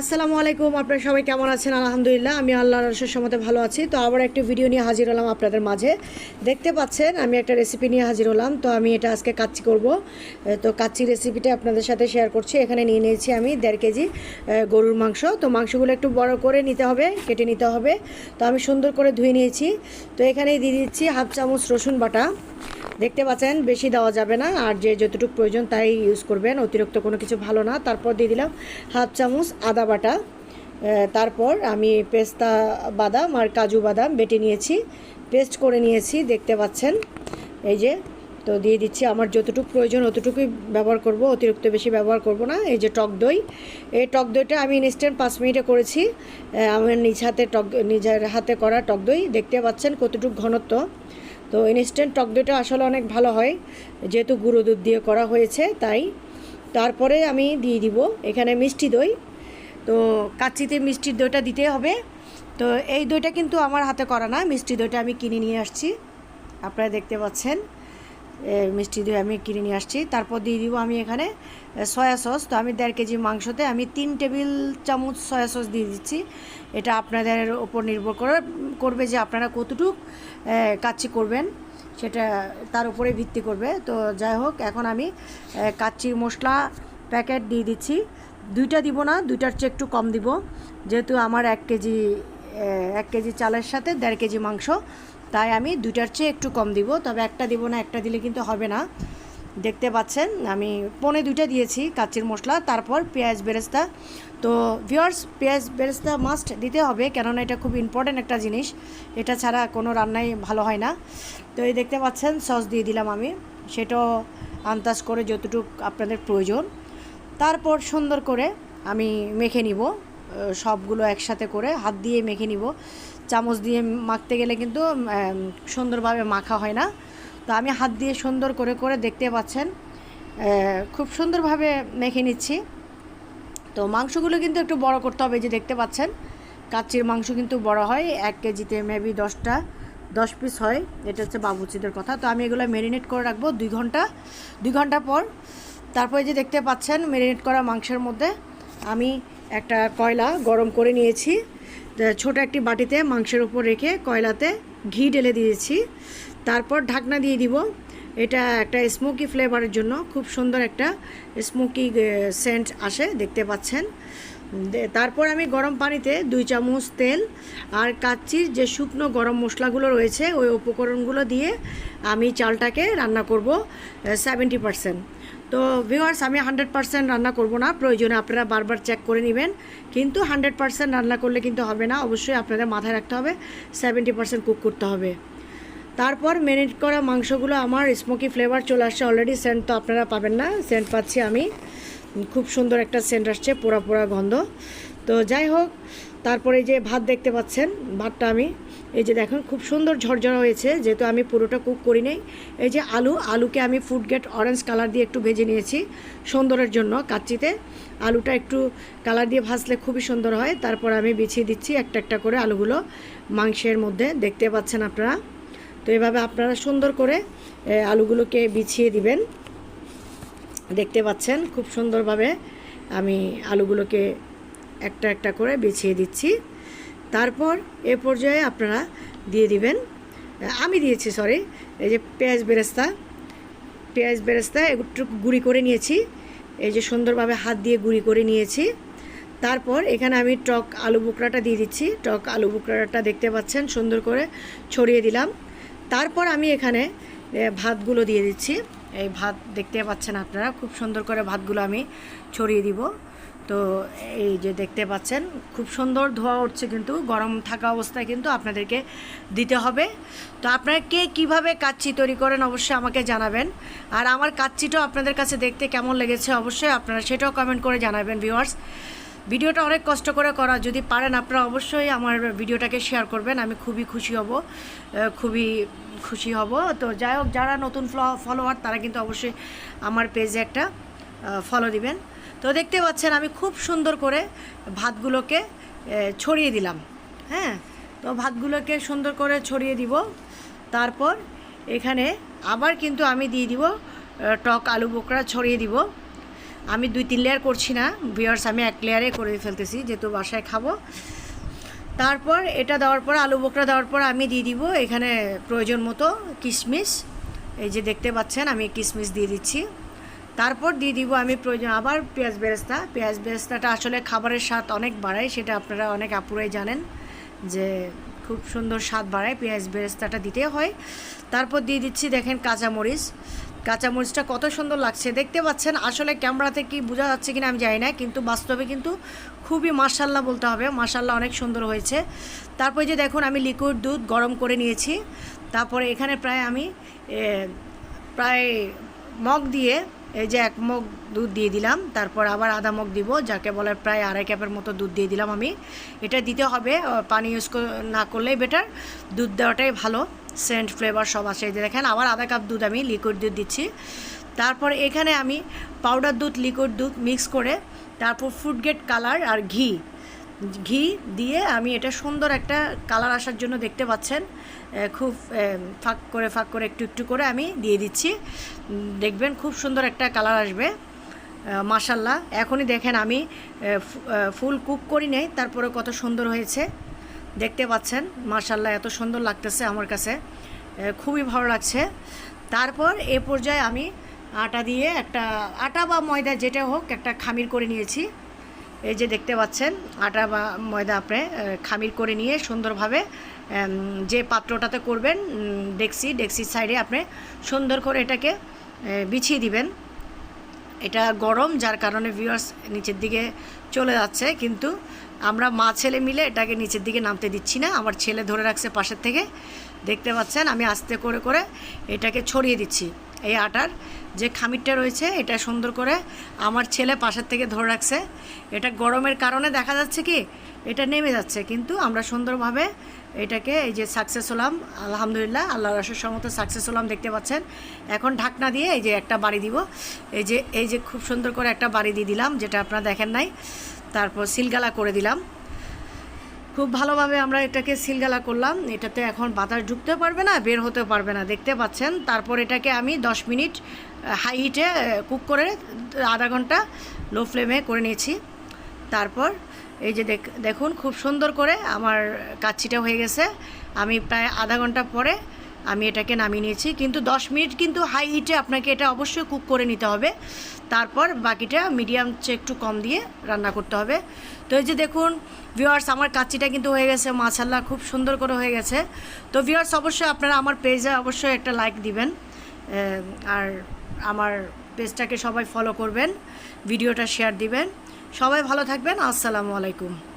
আসসালামু আলাইকুম, আপনারা সবাই কেমন আছেন? আলহামদুলিল্লাহ, আমি আল্লাহর রসের সমতে ভালো আছি। তো আবার একটা ভিডিও নিয়ে হাজির হলাম আপনাদের মাঝে। দেখতে পাচ্ছেন, আমি একটা রেসিপি নিয়ে হাজির হলাম। তো আমি এটা আজকে কাচ্চি করব। তো কাচ্চি রেসিপিটা আপনাদের সাথে শেয়ার করছি। এখানে নিয়ে নিয়েছি আমি দেড় কেজি গরুর মাংস। তো মাংসগুলো একটু বড় করে নিতে হবে, কেটে নিতে হবে। তো আমি সুন্দর করে ধুয়ে নিয়েছি। তো এখানে দিয়ে দিচ্ছি হাফ চামচ রসুন বাটা। দেখতে পাচ্ছেন, বেশি দেওয়া যাবে না, আর যে যতটুকু প্রয়োজন তাই ইউজ করবেন, অতিরিক্ত কোনো কিছু ভালো না। তারপর দিয়ে দিলাম হাফ চামচ আদা বাটা। তারপর আমি পেস্তা বাদাম আর কাজু বাদাম বেটে নিয়েছি, পেস্ট করে নিয়েছি, দেখতে পাচ্ছেন। এই যে, তো দিয়ে দিচ্ছি, আমার যতটুকু প্রয়োজন অতটুকুই ব্যবহার করব, অতিরিক্ত বেশি ব্যবহার করব না। এই যে টক দই, এই টক দইটা আমি ইনস্ট্যান্ট পাঁচ মিনিটে করেছি। আমার নিজ হাতে টক, নিজের হাতে করা টক দই, দেখতে পাচ্ছেন কতটুকু ঘনত্ব। তো ইনস্ট্যান্ট টক দইটা আসলে অনেক ভালো হয়। যেহেতু গুঁড়ো দুধ দিয়ে করা হয়েছে, তাই। তারপরে আমি দিয়ে দিব এখানে মিষ্টি দই। তো কাচিতে মিষ্টির দইটা দিতে হবে। তো এই দইটা কিন্তু আমার হাতে করা না, মিষ্টি দইটা আমি কিনে নিয়ে আসছি। আপনারা দেখতে পাচ্ছেন। মিষ্টি দই আমি কিনে নিয়ে আসছি। তারপর দিয়ে দিব আমি এখানে সয়া সস। তো আমি দেড় কেজি মাংসতে আমি তিন টেবিল চামচ সয়া সস দিয়ে দিচ্ছি। এটা আপনাদের ওপর নির্ভর করে করবে যে আপনারা কতটুক কাচ্চি করবেন। সেটা তার উপরে ভিত্তি করবে। তো যাই হোক এখন আমি এ, কাচ্চির মশলা প্যাকেট দিয়ে দিচ্ছি। দুইটা দিব না দুইটার চেয়ে একটু কম দিব। যেহেতু আমার এক কেজি এক কেজি চালের সাথে দেড় কেজি মাংস। তাই আমি দুইটার চেয়ে একটু কম দিব, তবে একটা দিব না, একটা দিলে কিন্তু হবে না। দেখতে পাচ্ছেন, আমি পনে দুইটা দিয়েছি কাচির মশলা, তারপর পেঁয়াজ বেরেস্তা। তো ভিওয়ার্স পেঁয়াজ বেরেস্তা মাস্ট দিতে হবে, কেননা এটা খুব ইম্পর্ট্যান্ট একটা জিনিস। এটা ছাড়া কোনো রান্নাই ভালো হয় না। তো এই দেখতে পাচ্ছেন সস দিয়ে দিলাম আমি। সেটাও আন্দাজ করে যতটুকু আপনাদের প্রয়োজন। তারপর সুন্দর করে আমি মেখে নিব সবগুলো একসাথে করে হাত দিয়ে মেখে নিব। চামচ দিয়ে মাখতে গেলে কিন্তু সুন্দরভাবে মাখা হয় না। তো আমি হাত দিয়ে সুন্দর করে করে দেখতে পাচ্ছেন খুব সুন্দরভাবে মেখে নিচ্ছি। তো মাংসগুলো কিন্তু একটু বড় করতে হবে যে দেখতে পাচ্ছেন, কাচ্চির মাংস কিন্তু বড় হয়, এক কেজিতে মেবি দশটা, দশ পিস হয়, এটা হচ্ছে বাবুচিদের কথা। তো আমি এগুলো ম্যারিনেট করে রাখব দুই ঘণ্টা দুই ঘণ্টা পর। তারপরে যে দেখতে পাচ্ছেন ম্যারিনেট করা মাংসের মধ্যে আমি একটা কয়লা গরম করে নিয়েছি। ছোট একটি বাটিতে মাংসের উপর রেখে কয়লাতে ঘি ঢেলে দিয়েছি। তারপর ঢাকনা দিয়ে দিব। এটা একটা স্মোকি ফ্লেভারের জন্য খুব সুন্দর একটা স্মোকি সেন্ট আসে, দেখতে পাচ্ছেন। তারপর আমি গরম পানিতে দুই চামচ তেল আর কাচ্চির যে শুকনো গরম মশলাগুলো রয়েছে, ওই উপকরণগুলো দিয়ে আমি চালটাকে রান্না করব সেভেন্টি পারসেন্ট তো ভিওয়ার্স আমি হান্ড্রেড পারসেন্ট রান্না করব না। প্রয়োজনে আপনারা বারবার চেক করে নেবেন। কিন্তু হান্ড্রেড পারসেন্ট রান্না করলে কিন্তু হবে না। অবশ্যই আপনাদের মাথায় রাখতে হবে। সেভেন্টি পারসেন্ট কুক করতে হবে। তারপর মেরিনেট করা মাংসগুলো আমার স্মোকি ফ্লেভার চলে আসছে অলরেডি সেন্ট তো আপনারা পাবেন না। সেন্ট পাচ্ছি আমি। খুব সুন্দর একটা সেন্ট আসছে, পোড়া পোড়া গন্ধ। তো যাই হোক, তারপরে যে ভাত দেখতে পাচ্ছেন, ভাতটা আমি। এই যে দেখুন, খুব সুন্দর ঝরঝরা হয়েছে, যেহেতু আমি পুরোটা কুক করি নাই। এই যে আলু, আলুকে আমি ফুড গেট অরেঞ্জ কালার দিয়ে একটু ভেজে নিয়েছি, সুন্দরের জন্য কাচ্চিতে। আলুটা একটু কালার দিয়ে ভাজলে খুবই সুন্দর হয়। তারপর আমি বিছিয়ে দিচ্ছি একটা একটা করে আলুগুলো মাংসের মধ্যে। দেখতে পাচ্ছেন আপনারা? তো এভাবে আপনারা সুন্দর করে আলুগুলোকে বিছিয়ে দিবেন। দেখতে পাচ্ছেন, খুব সুন্দরভাবে আমি আলুগুলোকে একটা একটা করে বিছিয়ে দিচ্ছি। তারপর এ পর্যায়ে আপনারা দিয়ে দিবেন। আমি দিয়েছি সরি এই যে পেঁয়াজ বেরেস্তা। পেঁয়াজ বেরেস্তা একটু গুঁড়ি করে নিয়েছি। এই যে সুন্দরভাবে হাত দিয়ে গুঁড়ি করে নিয়েছি। তারপর এখানে আমি টক আলু বুকরাটা দিয়ে দিচ্ছি। টক আলু বুকরাটা দেখতে পাচ্ছেন, সুন্দর করে ছড়িয়ে দিলাম। তারপর আমি এখানে ভাতগুলো দিয়ে দিচ্ছি। এই ভাত দেখতে পাচ্ছেন আপনারা, খুব সুন্দর করে ভাতগুলো আমি ছড়িয়ে দিব। তো এই যে দেখতে পাচ্ছেন, খুব সুন্দর ধোয়া উঠছে কিন্তু, গরম থাকা অবস্থায় কিন্তু আপনাদেরকে দিতে হবে। তো আপনারা কে কীভাবে কাচ্চি তৈরি করেন অবশ্যই আমাকে জানাবেন। আর আমার কাচ্চিটাও আপনাদের কাছে দেখতে কেমন লেগেছে অবশ্যই আপনারা সেটাও কমেন্ট করে জানাবেন ভিউয়ার্স ভিডিওটা অনেক কষ্ট করে করা, যদি পারেন আপনারা অবশ্যই আমার ভিডিওটাকে শেয়ার করবেন, আমি খুবই খুশি হব খুবই খুশি হব। তো যাই হোক, যারা নতুন ফলোয়ার তারা কিন্তু অবশ্যই আমার পেজে একটা ফলো দিবেন। তো দেখতে পাচ্ছেন আমি খুব সুন্দর করে ভাতগুলোকে ছড়িয়ে দিলাম। হ্যাঁ? তো ভাতগুলোকে সুন্দর করে ছড়িয়ে দিব। তারপর এখানে আবার কিন্তু আমি দিয়ে দিব টক আলু বোকরা ছড়িয়ে দিব। আমি দুই তিন লেয়ার করছি না ভিওর্স আমি এক লেয়ারে করে ফেলতেছি, যেহেতু বাসায় খাব। তারপর এটা দেওয়ার পর, আলু বোকরা দেওয়ার পর আমি দিয়ে দিব এখানে প্রয়োজন মতো কিশমিশ। এই যে দেখতে পাচ্ছেন, আমি কিশমিশ দিয়ে দিচ্ছি। তারপর দিয়ে দিব আমি প্রয়োজন আবার পেঁয়াজ বেরেস্তা। পেঁয়াজ বেরেস্তাটা আসলে খাবারের স্বাদ অনেক বাড়ায়, সেটা আপনারা অনেক আপুরাই জানেন যে খুব সুন্দর স্বাদ বাড়ায় পেঁয়াজ বেরেস্তাটা দিতে হয়। তারপর দিয়ে দিচ্ছি দেখেন কাঁচামরিচ। কাঁচামরিচটা কত সুন্দর লাগছে, দেখতে পাচ্ছেন? আসলে ক্যামেরাতে কি বোঝা যাচ্ছে কিনা আমি জানি না, কিন্তু বাস্তবে কিন্তু খুবই মার্শাল্লাহ বলতে হবে। মার্শাল্লাহ অনেক সুন্দর হয়েছে। তারপর যে দেখুন আমি লিকুইড দুধ গরম করে নিয়েছি। তারপরে এখানে প্রায় আমি প্রায় মগ দিয়ে এই যে এক মগ দুধ দিয়ে দিলাম, তারপর আবার আধা মগ দিব, যাকে বলে প্রায় আড়াই কাপের মতো দুধ দিয়ে দিলাম আমি। এটা দিতে হবে পানি ইউজ না করলেই বেটার দুধ দেওয়াটাই ভালো সেন্ট ফ্লেভার সব আসে এই যে দেখেন, আবার আধা কাপ দুধ আমি লিকুইড দুধ দিচ্ছি। তারপর এখানে আমি পাউডার দুধ লিকুইড দুধ মিক্স করে, তারপর ফুড গেট কালার আর ঘি ঘি দিয়ে আমি এটা সুন্দর একটা কালার আসার জন্য দেখতে পাচ্ছেন। খুব ফাঁক করে ফাঁক করে, একটু একটু করে আমি দিয়ে দিচ্ছি। দেখবেন খুব সুন্দর একটা কালার আসবে। মাসাল্লাহ এখনই দেখেন আমি ফুল কুক করি নাই তারপরে কত সুন্দর হয়েছে। দেখতে পাচ্ছেন? মাসাল্লাহ এত সুন্দর লাগতেছে আমার কাছে। খুবই ভালো লাগছে। তারপর এ পর্যায়ে আমি আটা দিয়ে একটা, আটা বা ময়দা যেটা হোক একটা খামির করে নিয়েছি। এই যে দেখতে পাচ্ছেন, আটা বা ময়দা আপনি খামির করে নিয়ে সুন্দরভাবে যে পাত্রটাতে করবেন ডেক্সি, ডেক্সির সাইডে আপনি সুন্দর করে এটাকে বিছিয়ে দিবেন। এটা গরম, যার কারণে ভিউয়ার্স নিচের দিকে চলে যাচ্ছে, কিন্তু আমরা মা ছেলে মিলে এটাকে নিচের দিকে নামতে দিচ্ছি না। আমার ছেলে ধরে রাখছে পাশের থেকে। দেখতে পাচ্ছেন, আমি আস্তে করে করে এটাকে ছড়িয়ে দিচ্ছি। এই আটার যে খামিরটা রয়েছে, এটা সুন্দর করে আমার ছেলে পাশের থেকে ধরে রাখছে। এটা গরমের কারণে দেখা যাচ্ছে কি, এটা নেমে যাচ্ছে, কিন্তু আমরা সুন্দরভাবে এটাকে এই যে সাকসেস হলাম। আলহামদুলিল্লাহ আল্লাহ রসের সমত সাকসেস হলাম, দেখতে পাচ্ছেন। এখন ঢাকনা দিয়ে এই যে একটা বাড়ি দিব। এই যে এই যে খুব সুন্দর করে একটা বাড়ি দিয়ে দিলাম, যেটা আপনারা দেখেন নাই। তারপর সিলগালা করে দিলাম। খুব ভালোভাবে আমরা এটাকে সিলগালা করলাম। এটাতে এখন বাতাস ঢুকতে পারবে না, বের হতে পারবে না। দেখতে পাচ্ছেন, তারপর এটাকে আমি 10 মিনিট হাই হিটে কুক করে আধা ঘণ্টা লো ফ্লেমে করে নিয়েছি। তারপর এই যে দেখ- দেখুন, খুব সুন্দর করে আমার কাচ্ছিটা হয়ে গেছে। আমি প্রায় আধা ঘণ্টা পরে আমি এটাকে নামিয়ে নিয়েছি। কিন্তু 10 মিনিট কিন্তু হাই হিটে আপনাকে এটা অবশ্যই কুক করে নিতে হবে। তারপর বাকিটা মিডিয়াম চেয়ে একটু কম দিয়ে রান্না করতে হবে। তো এই যে দেখুন ভিউয়ার্স আমার কাচ্চিটা কিন্তু হয়ে গেছে মাছাল্লা খুব সুন্দর করে হয়ে গেছে। তো ভিউয়ার্স অবশ্যই আপনারা আমার পেজে অবশ্যই একটা লাইক দিবেন। আর আমার পেজটাকে সবাই ফলো করবেন ভিডিওটা শেয়ার দিবেন। সবাই ভালো থাকবেন, আসসালামু আলাইকুম।